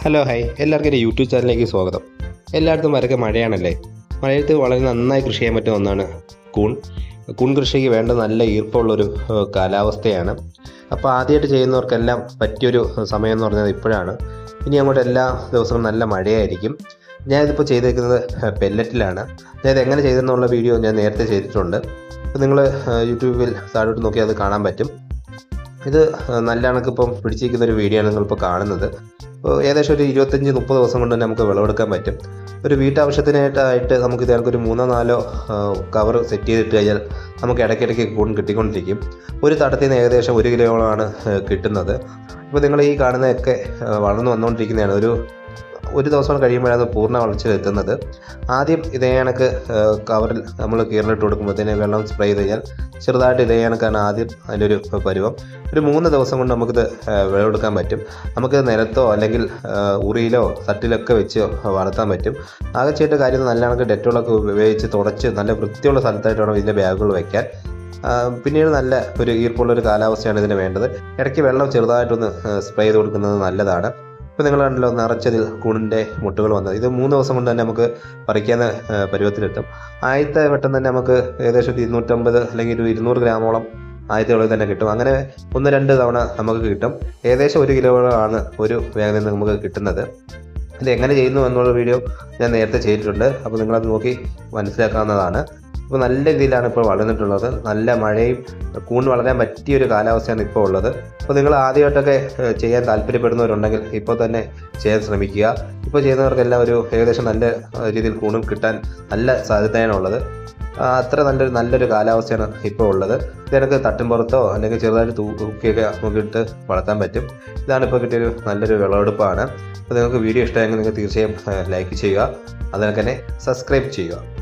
Hello hi എല്ലാവർക്കും എന്റെ YouTube ചാനലിലേക്ക് സ്വാഗതം. എല്ലായിടത്തും വരക്കെ മഴയാണല്ലേ? മഴയത്ത് വളരെ നന്നായി കൃഷി ചെയ്യാൻ പറ്റുന്ന ഒന്നാണ് കൂൺ. കൂൺ കൃഷിക്ക് വേണ്ട നല്ല ഈർപ്പമുള്ളൊരു കാലാവസ്ഥയാണ്. അപ്പോൾ ആദ്യമായിട്ട് ചെയ്യുന്നവർക്കെല്ലാം പറ്റിയൊരു സമയം എന്ന് പറഞ്ഞാൽ ഇപ്പോഴാണ്. ഇനി അങ്ങോട്ട് എല്ലാ ദിവസവും നല്ല മഴയായിരിക്കും. ഞാനിതിപ്പോൾ ചെയ്തേക്കുന്നത് പെല്ലറ്റിലാണ്. ഞാനിത് എങ്ങനെ ചെയ്തെന്നുള്ള വീഡിയോ ഞാൻ നേരത്തെ ചെയ്തിട്ടുണ്ട്. അപ്പോൾ നിങ്ങൾ യൂട്യൂബിൽ താഴോട്ട് നോക്കി അത് കാണാൻ പറ്റും. ഇത് നല്ല കണക്കിപ്പം പിടിച്ചിരിക്കുന്ന ഒരു വീഡിയോ ആണ് നിങ്ങളിപ്പോൾ കാണുന്നത് ഏകദേശം ഒരു ഇരുപത്തഞ്ച് മുപ്പത് ദിവസം കൊണ്ട് തന്നെ നമുക്ക് വിളവെടുക്കാൻ പറ്റും. ഒരു വീട്ടാവശ്യത്തിനായിട്ടായിട്ട് നമുക്ക് ഇത് ഒരു മൂന്നോ നാലോ കവർ സെറ്റ് ചെയ്തിട്ട് കഴിഞ്ഞാൽ നമുക്ക് ഇടയ്ക്കിടയ്ക്ക് കൂൺ കിട്ടിക്കൊണ്ടിരിക്കും. ഒരു തടത്തിൽ നിന്ന് ഏകദേശം ഒരു കിലോളാണ് കിട്ടുന്നത്. ഇപ്പോൾ നിങ്ങൾ ഈ കാണുന്നതൊക്കെ വളർന്നു വന്നുകൊണ്ടിരിക്കുന്നതാണ് ഒരു ഒരു ദിവസം കഴിയുമ്പോഴാണ് അത് പൂർണ വളർച്ചയിലെത്തുന്നത് ആദ്യം ഇതേ കണക്ക് കവറിൽ നമ്മൾ കീറിലിട്ട് കൊടുക്കുമ്പോഴത്തേന് വെള്ളം സ്പ്രേ ചെയ്ത് കഴിഞ്ഞാൽ ചെറുതായിട്ട് ഇതേ കണക്കാണ് ആദ്യം അതിന്റെ ഒരു പരുവം. ഒരു മൂന്ന് ദിവസം കൊണ്ട് നമുക്കിത് വിളവെടുക്കാൻ പറ്റും. നമുക്ക് നിലത്തോ അല്ലെങ്കിൽ ഉറിയിലോ തട്ടിലൊക്കെ വെച്ച് വളർത്താൻ പറ്റും. ആകെ ചെയ്യേണ്ട കാര്യം നല്ല കണക്ക് ഡെറ്റോളൊക്കെ ഉപയോഗിച്ച് തുടച്ച് നല്ല വൃത്തിയുള്ള സ്ഥലത്തായിട്ട് വേണം ഇതിന്റെ ബാഗുകൾ വയ്ക്കാൻ പിന്നീട് നല്ല ഒരു ഈർപ്പുള്ള ഒരു കാലാവസ്ഥയാണ് ഇതിന് വേണ്ടത്. ഇടയ്ക്ക് വെള്ളം ചെറുതായിട്ടൊന്ന് സ്പ്രേ ചെയ്ത് കൊടുക്കുന്നത് നല്ലതാണ്. ഇപ്പോൾ നിങ്ങൾ കണ്ടല്ലോ നിറച്ചതിൽ കൂണിന്റെ മുട്ടുകൾ വന്നത്. ഇത് മൂന്ന് ദിവസം കൊണ്ട് തന്നെ നമുക്ക് പറിക്കാൻ പരുവത്തിലെത്തും. ആദ്യത്തെ വട്ടം തന്നെ നമുക്ക് ഏകദേശം ഒരു ഇരുന്നൂറ്റമ്പത് അല്ലെങ്കിൽ ഒരു ഇരുന്നൂറ് ഗ്രാമോളം ആദ്യത്തെ വിളവ് തന്നെ കിട്ടും. അങ്ങനെ ഒന്ന് രണ്ട് തവണ നമുക്ക് കിട്ടും. ഏകദേശം ഒരു കിലോയാണ് ഒരു വേഗത നമുക്ക് കിട്ടുന്നത്. ഇത് എങ്ങനെ ചെയ്യുന്നു എന്നുള്ള വീഡിയോ ഞാൻ നേരത്തെ ചെയ്തിട്ടുണ്ട്. അപ്പോൾ നിങ്ങളത് നോക്കി മനസ്സിലാക്കാവുന്നതാണ്. ഇപ്പോൾ നല്ല രീതിയിലാണ് ഇപ്പോൾ വളർന്നിട്ടുള്ളത്. നല്ല മഴയും കൂൺ വളരാൻ പറ്റിയ ഒരു കാലാവസ്ഥയാണ് ഇപ്പോൾ ഉള്ളത്. അപ്പോൾ നിങ്ങൾ ആദ്യമായിട്ടൊക്കെ ചെയ്യാൻ താല്പര്യപ്പെടുന്നവരുണ്ടെങ്കിൽ ഇപ്പോൾ തന്നെ ചെയ്യാൻ ശ്രമിക്കുക. ഇപ്പോൾ ചെയ്യുന്നവർക്കെല്ലാം ഒരു ഏകദേശം നല്ല രീതിയിൽ കൂണും കിട്ടാൻ നല്ല സാധ്യതയാണ് ഉള്ളത്. അത്ര നല്ലൊരു നല്ലൊരു കാലാവസ്ഥയാണ് ഇപ്പോൾ ഉള്ളത്. ഇതിനൊക്കെ തട്ടിൻപുറത്തോ അല്ലെങ്കിൽ ചെറുതായിട്ട് തൂക്കിയൊക്കെ നോക്കിയിട്ട് വളർത്താൻ പറ്റും. ഇതാണ് ഇപ്പോൾ കിട്ടിയൊരു നല്ലൊരു വിളവെടുപ്പാണ്. അപ്പോൾ നിങ്ങൾക്ക് വീഡിയോ ഇഷ്ടമായെങ്കിൽ നിങ്ങൾ തീർച്ചയായും ലൈക്ക് ചെയ്യുക. അതുപോലെ തന്നെ സബ്സ്ക്രൈബ് ചെയ്യുക.